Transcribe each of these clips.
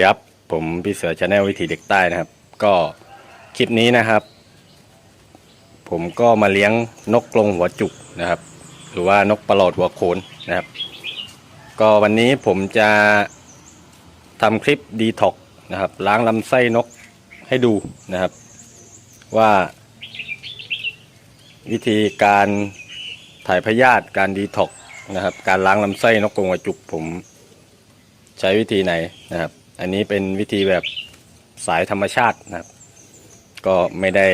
ดีครับ ผมพี่เสือชาแนลวิถีเด็กใต้นะครับ ก็คลิปนี้นะครับ ผมก็มาเลี้ยงนกกรงหัวจุกนะครับ หรือว่านกประหลอดหัวโขนนะครับ ก็วันนี้ผมจะทำคลิปดีท็อกนะครับ ล้างลำไส้นกให้ดูนะครับ ว่าวิธีการถ่ายพยาธิการดีท็อกนะครับ การล้างลำไส้นกกรงหัวจุกผมใช้วิธีไหนนะครับ อันนี้เป็นวิธีแบบสายธรรมชาตินะครับ ก็ไม่ได้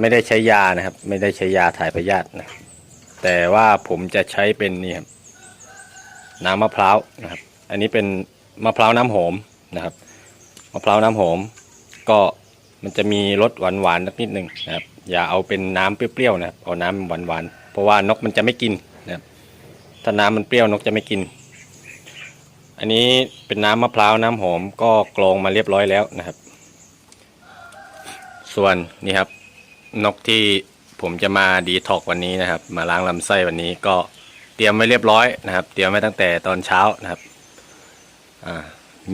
ไม่ได้ใช้ยานะครับ ไม่ได้ใช้ยาถ่ายพยาธินะแต่ว่าผมจะใช้เป็นนี่ครับน้ำมะพร้าวนะครับ อันนี้เป็นมะพร้าวน้ำหอมนะครับมะพร้าวน้ำหอม ก็มันจะมีรสหวานหวานนิดหนึ่งนะครับ อย่าเอาเป็นน้ำเปรี้ยวๆนะครับเอาน้ำหวานหวานๆเพราะว่านกมันจะไม่กินนะครับถ้าน้ำมันเปรี้ยวนกจะไม่กิน อันนี้เป็นน้ำมะพร้าวน้ำหอมก็กรองมาเรียบร้อยแล้วนะครับ ส่วนนี่ครับนกที่ผมจะมาดีท็อกวันนี้นะครับ มาล้างลำไส้วันนี้ก็เตรียมไว้เรียบร้อยนะครับ เตรียมไว้ตั้งแต่ตอนเช้านะครับ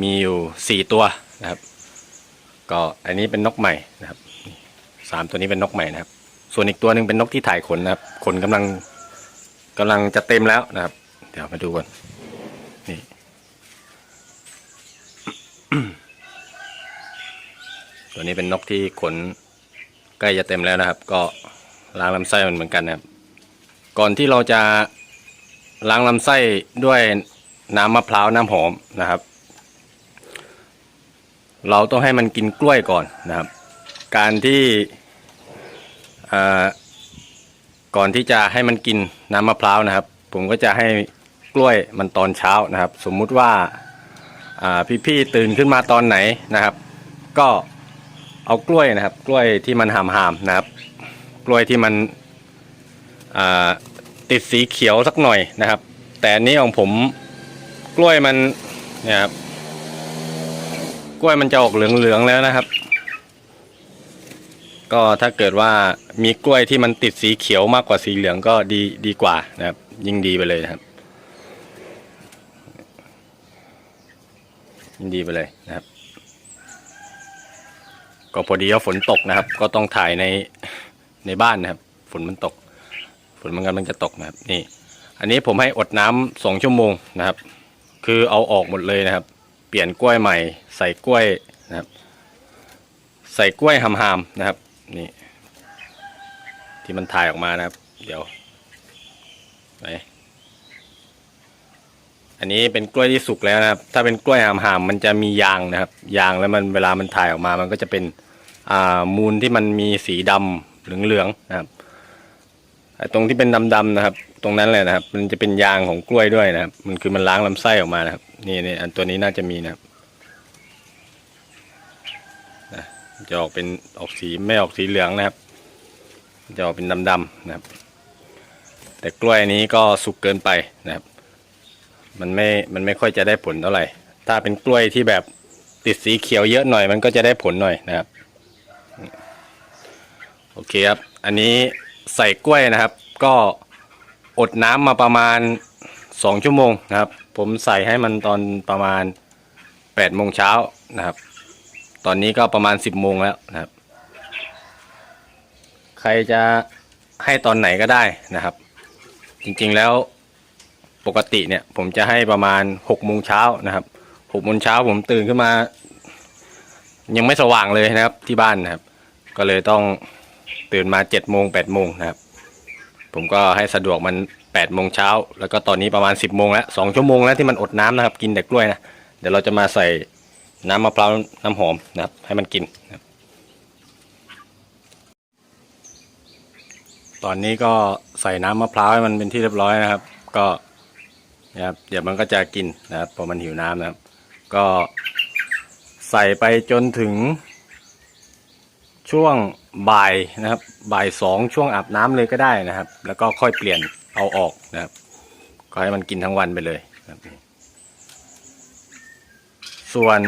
มีอยู่สี่ตัวนะครับ ก็อันนี้เป็นนกใหม่นะครับสามตัวนี้เป็นนกใหม่นะครับ ส่วนอีกตัวหนึ่งเป็นนกที่ถ่ายขนนะครับ ขนกำลังกำลังจะเต็มแล้วนะครับ เดี๋ยวมาดูกันนี่ ตัวนี้เป็นนกที่ขนใกล้จะเต็มแล้วนะครับ ก็ล้างลำไส้มันเหมือนกันนะครับ ก่อนที่เราจะล้างลำไส้ด้วยน้ำมะพร้าวน้ำหอมนะครับ เราต้องให้มันกินกล้วยก่อนนะครับ การที่อ่าก่อนที่จะให้มันกินน้ำมะพร้าวนะครับ ผมก็จะให้กล้วยมันตอนเช้านะครับ สมมุติว่า พี่ๆตื่นขึ้นมาตอนไหนนะครับ ก็เอากล้วยนะครับ กล้วยที่มันหามๆนะครับ กล้วยที่มันติดสีเขียวสักหน่อยนะครับ แต่นนี้ของผมกล้วยมันเนี่ยครับกล้วยมันจะออกเหลืองๆแล้วนะครับ ก็ถ้าเกิดว่ามีกล้วยที่มันติดสีเขียวมากกว่าสีเหลืองก็ดีดีกว่านะครับ ยิ่งดีไปเลยนะครับ ยิ่งดีไปเลยนะครับ ก็พอดีว่าฝนตกนะครับ ก็ต้องถ่ายในในบ้านนะครับ ฝนมันตก ฝนมันกำลังจะตกนะครับ นี่ อันนี้ผมให้อดน้ำสองชั่วโมงนะครับ คือเอาออกหมดเลยนะครับ เปลี่ยนกล้วยใหม่ ใส่กล้วยนะครับ ใส่กล้วยหำๆนะครับ นี่ ที่มันถ่ายออกมานะครับ เดี๋ยวไหน อันนี้เป็นกล้วยที่สุกแล้วนะครับ ถ้าเป็นกล้วยหำๆมันจะมียางนะครับ ยางแล้วมันเวลามันถ่ายออกมา มันก็จะเป็นอ่ามูลที่มันมีสีดำเหลืองๆนะครับตรงที่เป็นดำๆนะครับ ตรงนั้นแหละนะครับ มันจะเป็นยางของกล้วยด้วยนะครับ มันคือมันล้างลำไส้ออกมานะครับ นี่นี่อันตัวนี้น่าจะมีนะครับจะออกเป็นออกสีไม่ออกสีเหลืองนะครับ จะออกเป็นดำๆนะครับ แต่กล้วยนี้ก็สุกเกินไปนะครับ มันไม่ มันไม่ค่อยจะได้ผลเท่าไหร่ ถ้าเป็นกล้วยที่แบบติดสีเขียวเยอะหน่อย มันก็จะได้ผลหน่อยนะครับ โอเคครับ อันนี้ใส่กล้วยนะครับ ก็อดน้ำมาประมาณสองชั่วโมงนะครับ ผมใส่ให้มันตอนประมาณแปดโมงเช้านะครับ ตอนนี้ก็ประมาณสิบโมงแล้วนะครับ ใครจะให้ตอนไหนก็ได้นะครับ จริงๆแล้ว ปกติเนี่ย ผมจะให้ประมาณหกโมงเช้านะครับหกโมงเช้าผมตื่นขึ้นมา ยังไม่สว่างเลยนะครับ ที่บ้านนะครับ ก็เลยต้องตื่นมาเจ็ดโมงแปดโมงนะครับ ผมก็ให้สะดวกมันแปดโมงเช้าแล้วก็ตอนนี้ประมาณสิบโมงแล้วสองชั่วโมงแล้วที่มันอดน้ำนะครับ กินแต่กล้วยนะเดี๋ยวเราจะมาใส่น้ำมะพร้าวน้ำหอมนะครับ ให้มันกินนะครับตอนนี้ก็ใส่น้ำมะพร้าวให้มันเป็นที่เรียบร้อยนะครับ ก็ นะครับ เดี๋ยวมันก็จะกินนะครับพอมันหิวน้ำนะครับ ก็ใส่ไปจนถึง ช่วงบ่ายนะครับบ่ายสองช่วงอาบน้ำเลยก็ได้นะครับ แล้วก็ค่อยเปลี่ยนเอาออกนะครับก็ให้มันกินทั้งวันไปเลยนะครับส่วน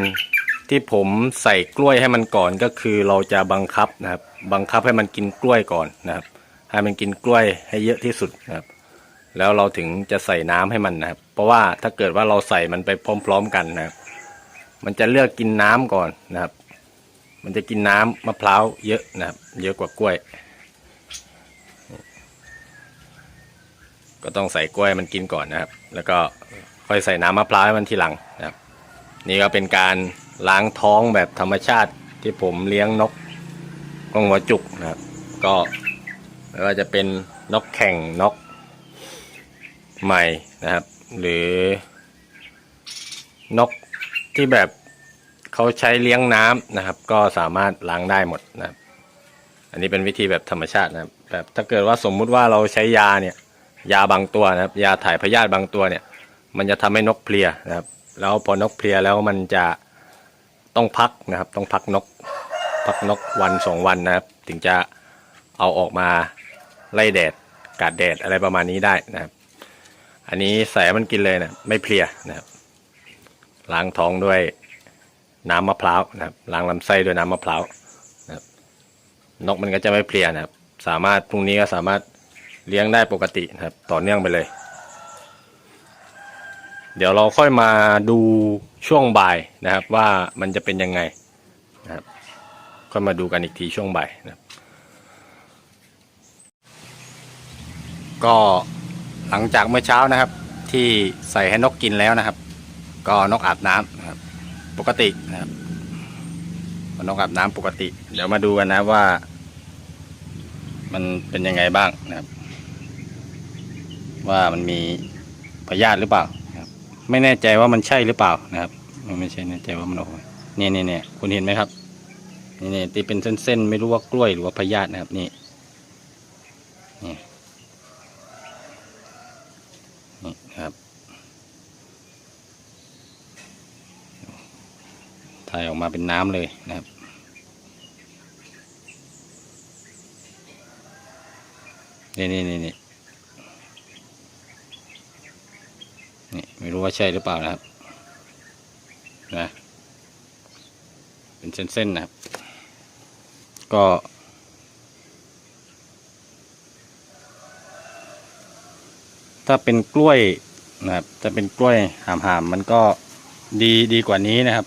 ที่ผมใส่กล้วยให้มันก่อนก็คือเราจะบังคับนะครับ บังคับให้มันกินกล้วยก่อนนะครับ ให้มันกินกล้วยให้เยอะที่สุดนะครับ แล้วเราถึงจะใส่น้ำให้มันนะครับ เพราะว่าถ้าเกิดว่าเราใส่มันไปพร้อม ๆ กันนะครับ มันจะเลือกกินน้ำก่อนนะครับ มันจะกินน้ำมะพร้าวเยอะนะครับ เยอะกว่ากล้วย ก็ต้องใส่กล้วยมันกินก่อนนะครับ แล้วก็ค่อยใส่น้ำมะพร้าวให้มันทีหลังนะครับ นี่ก็เป็นการล้างท้องแบบธรรมชาติที่ผมเลี้ยงนกกงหัวจุกนะครับ ก็ไม่ว่าจะเป็นนกแข่งนก ใหม่นะครับ หรือนกที่แบบเขาใช้เลี้ยงน้ำนะครับ ก็สามารถล้างได้หมดนะครับ อันนี้เป็นวิธีแบบธรรมชาตินะครับแบบถ้าเกิดว่าสมมุติว่าเราใช้ยาเนี่ย ยาบางตัวนะครับ ยาถ่ายพยาธิบางตัวเนี่ย มันจะทำให้นกเพลียนะครับ แล้วพอนกเพลียแล้วมันจะต้องพักนะครับ ต้องพักนก พักนกวันสองวันนะครับ ถึงจะเอาออกมาไล่แดดกาดแดดอะไรประมาณนี้ได้นะครับ อันนี้ใส่มันกินเลยนะไม่เพลียนะครับล้างท้องด้วยน้ำมะพร้าวนะครับล้างลำไส้ด้วยน้ำมะพร้าวนะครับนกมันก็จะไม่เพลียนะครับ สามารถพรุ่งนี้ก็สามารถเลี้ยงได้ปกตินะครับ ต่อเนื่องไปเลย เดี๋ยวเราค่อยมาดูช่วงบ่ายนะครับ ว่ามันจะเป็นยังไงนะครับค่อยมาดูกันอีกทีช่วงบ่ายนะครับ ก็ หลังจากเมื่อเช้านะครับ ที่ใส่ให้นกกินแล้วนะครับ ก็นกอาบน้ำนะครับ ปกตินะครับนกอาบน้ำปกติ เดี๋ยวมาดูกันนะว่า มันเป็นยังไงบ้างนะครับ ว่ามันมีพยาธิหรือเปล่าครับ ไม่แน่ใจว่ามันใช่หรือเปล่านะครับไม่ใช่แน่ใจว่ามันออกมาเนี่ยเนี่ยเนี่ยคุณเห็นไหมครับนี่เนี่ที่เป็นเส้นๆไม่รู้ว่ากล้วยหรือว่าพยาธินะครับนี่นี่นะครับ ถ่ายออกมาเป็นน้ำเลยนะครับ นี่นี่นี่นี่นี่ไม่รู้ว่าใช่หรือเปล่านะครับ นะ เป็นเส้นๆนะครับ ก็ถ้าเป็นกล้วยนะครับถ้าเป็นกล้วยหามๆมันก็ดีดีกว่านี้นะครับ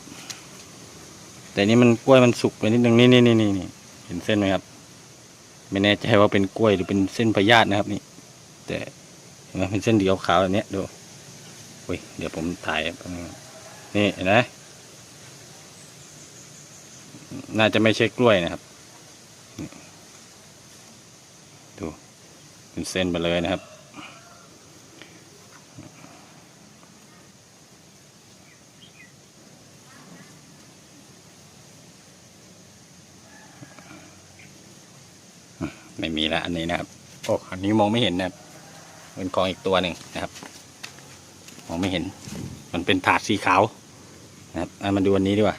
แต่นี่มันกล้วยมันสุกไปนิดนึงนี่นี่นี่นี่เห็นเส้นไหมครับ ไม่แน่ใจว่าเป็นกล้วยหรือเป็นเส้นพยาธินะครับนี่ แต่เห็นไหมเป็นเส้นเดียวขาวแบบนี้ดูอุ้ยเดี๋ยวผมถ่ายนี่เห็นไหมน่าจะไม่ใช่กล้วยนะครับดูเป็นเส้นไปเลยนะครับ ไม่มีแล้วอันนี้นะครับโอ้อันนี้มองไม่เห็นนะครับเป็นกองอีกตัวหนึ่งนะครับ มองไม่เห็น มันเป็นถาดสีขาวนะครับเอามาดูอันนี้ดีกว่า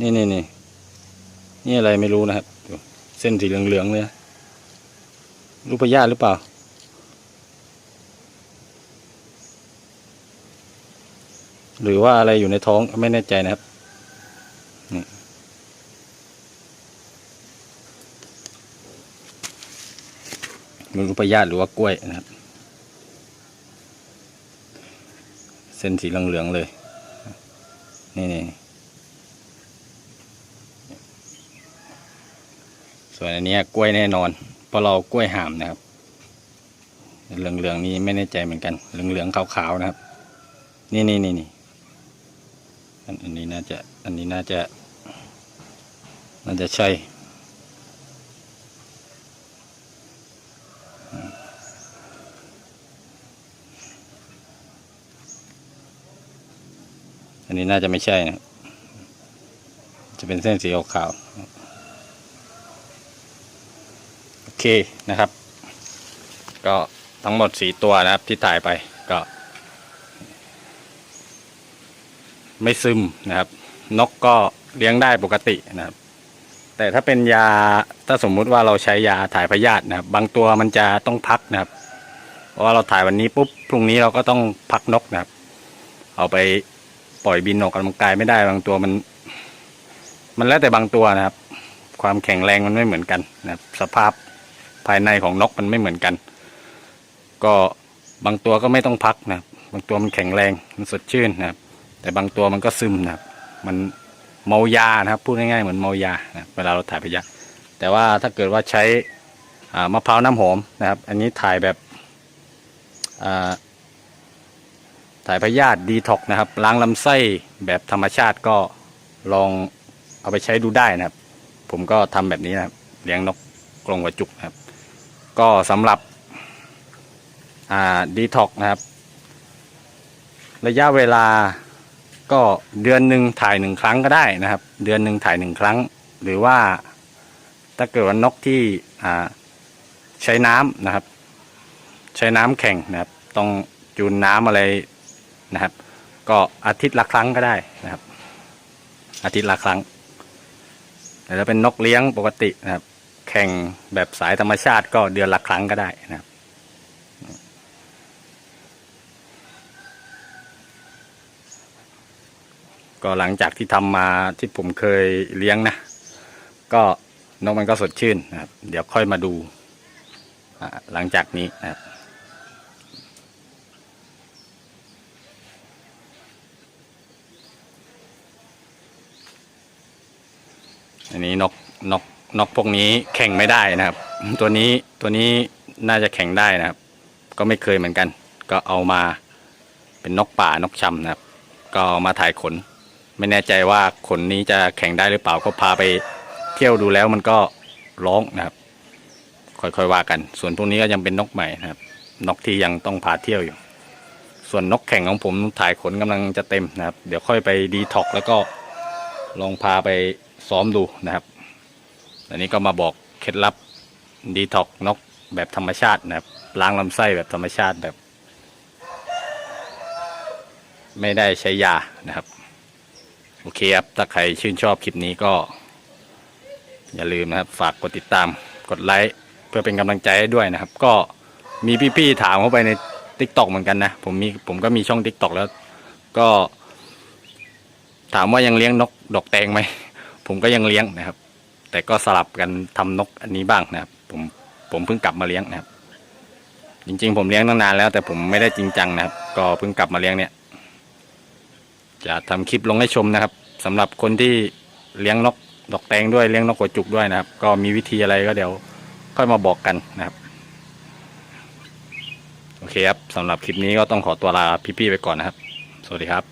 นี่นี่นี่นี่อะไรไม่รู้นะครับเส้นสีเหลืองๆเลยรูปพยาหรือเปล่า หรือว่าอะไรอยู่ในท้องไม่แน่ใจนะครับ ม่รู้พยาธิหรือว่ากล้วยนะครับ เส้นสีเหลืองๆเลย นี่นี่ส่วนอันนี้กล้วยแน่นอนเพราะเรากล้วยหามนะครับ เหลืองๆนี้ไม่แน่ใจเหมือนกัน เหลืองๆขาวๆนะครับ นี่นี่นี่นี่อันอันนี้น่าจะ อันนี้น่าจะ น่าจะใช่ อันนี้น่าจะไม่ใช่นะจะเป็นเส้นสีขาวโอเคนะครับ ก็ทั้งหมดสีตัวนะครับที่ถ่ายไปก็ ไม่ซึมนะครับ นกก็เลี้ยงได้ปกตินะครับ แต่ถ้าเป็นยาถ้าสมมุติว่าเราใช้ยาถ่ายพยาธินะครับ บางตัวมันจะต้องพักนะครับเพราะว่าเราถ่ายวันนี้ปุ๊บพรุ่งนี้เราก็ต้องพักนกนะครับ เอาไป ปล่อยบินออกกำลังกายไม่ได้บางตัวมัน มันแล้วแต่บางตัวนะครับ ความแข็งแรงมันไม่เหมือนกันนะครับ สภาพภายในของนกมันไม่เหมือนกัน ก็บางตัวก็ไม่ต้องพักนะบางตัวมันแข็งแรงมันสดชื่นนะครับ แต่บางตัวมันก็ซึมนะครับ มันเมายานะครับพูดง่ายๆเหมือนเมายานะเวลาเราถ่ายพยาแต่ว่าถ้าเกิดว่าใช้มะพร้าวน้ำหอมนะครับ อันนี้ถ่ายแบบอ่า ถ่ายพยาธิดีท็อกนะครับ ล้างลำไส้แบบธรรมชาติก็ลองเอาไปใช้ดูได้นะครับ ผมก็ทำแบบนี้นะครับ เลี้ยงนกกรงหัวจุกนะครับ ก็สำหรับอ่าดีท็อกนะครับ ระยะเวลาก็เดือนหนึ่งถ่ายหนึ่งครั้งก็ได้นะครับ เดือนหนึ่งถ่ายหนึ่งครั้ง หรือว่าถ้าเกิดว่านกที่อ่าใช้น้ำนะครับ ใช้น้ำแข็งนะครับ ต้องจูนน้ำอะไร นะครับ ก็อาทิตย์ละครั้งก็ได้นะครับ อาทิตย์ละครั้งแต่ถ้าเป็นนกเลี้ยงปกตินะครับ แข่งแบบสายธรรมชาติก็เดือนละครั้งก็ได้นะครับก็หลังจากที่ทำมาที่ผมเคยเลี้ยงนะ ก็นกมันก็สดชื่นนะครับ เดี๋ยวค่อยมาดูหลังจากนี้นะครับ อันนี้นกนกนกพวกนี้แข่งไม่ได้นะครับ ตัวนี้ตัวนี้น่าจะแข่งได้นะครับ ก็ไม่เคยเหมือนกัน ก็เอามาเป็นนกป่านกชำนะครับ ก็เอามาถ่ายขน ไม่แน่ใจว่าขนนี้จะแข่งได้หรือเปล่าก็พาไปเที่ยวดูแล้วมันก็ร้องนะครับ ค่อยๆว่ากัน ส่วนพวกนี้ก็ยังเป็นนกใหม่นะครับ นกที่ยังต้องพาเที่ยวอยู่ ส่วนนกแข่งของผมถ่ายขนกำลังจะเต็มนะครับ เดี๋ยวค่อยไปดีท็อกแล้วก็ลองพาไป ซ้อมดูนะครับ อันนี้ก็มาบอกเคล็ดลับดีท็อกนกแบบธรรมชาตินะครับล้างลำไส้แบบธรรมชาติแบบ ไม่ได้ใช้ยานะครับ โอเคครับ ถ้าใครชื่นชอบคลิปนี้ก็ อย่าลืมนะครับ ฝากกดติดตามกดไลค์เพื่อเป็นกำลังใจให้ด้วยนะครับ ก็มีพี่ๆถามเข้าไปใน t ิ k t o k เหมือนกันนะ ผมมีผมก็มีช่อง t ิ k t o k แล้วก็ ถามว่ายังเลี้ยงนกดอกแตงไหม ผมก็ยังเลี้ยงนะครับ แต่ก็สลับกันทำนกอันนี้บ้างนะครับ ผมผมเพิ่งกลับมาเลี้ยงนะครับ จริงๆ ผมเลี้ยงตั้งนานแล้ว แต่ผมไม่ได้จริงจังนะครับ ก็เพิ่งกลับมาเลี้ยงเนี่ย จะทำคลิปลงให้ชมนะครับสำหรับคนที่เลี้ยงนกดอกแตงด้วยเลี้ยงนกหัวจุกด้วยนะครับ ก็มีวิธีอะไรก็เดี๋ยวค่อยมาบอกกันนะครับโอเคครับสำหรับคลิปนี้ก็ต้องขอตัวลาพี่ๆไปก่อนนะครับ สวัสดีครับ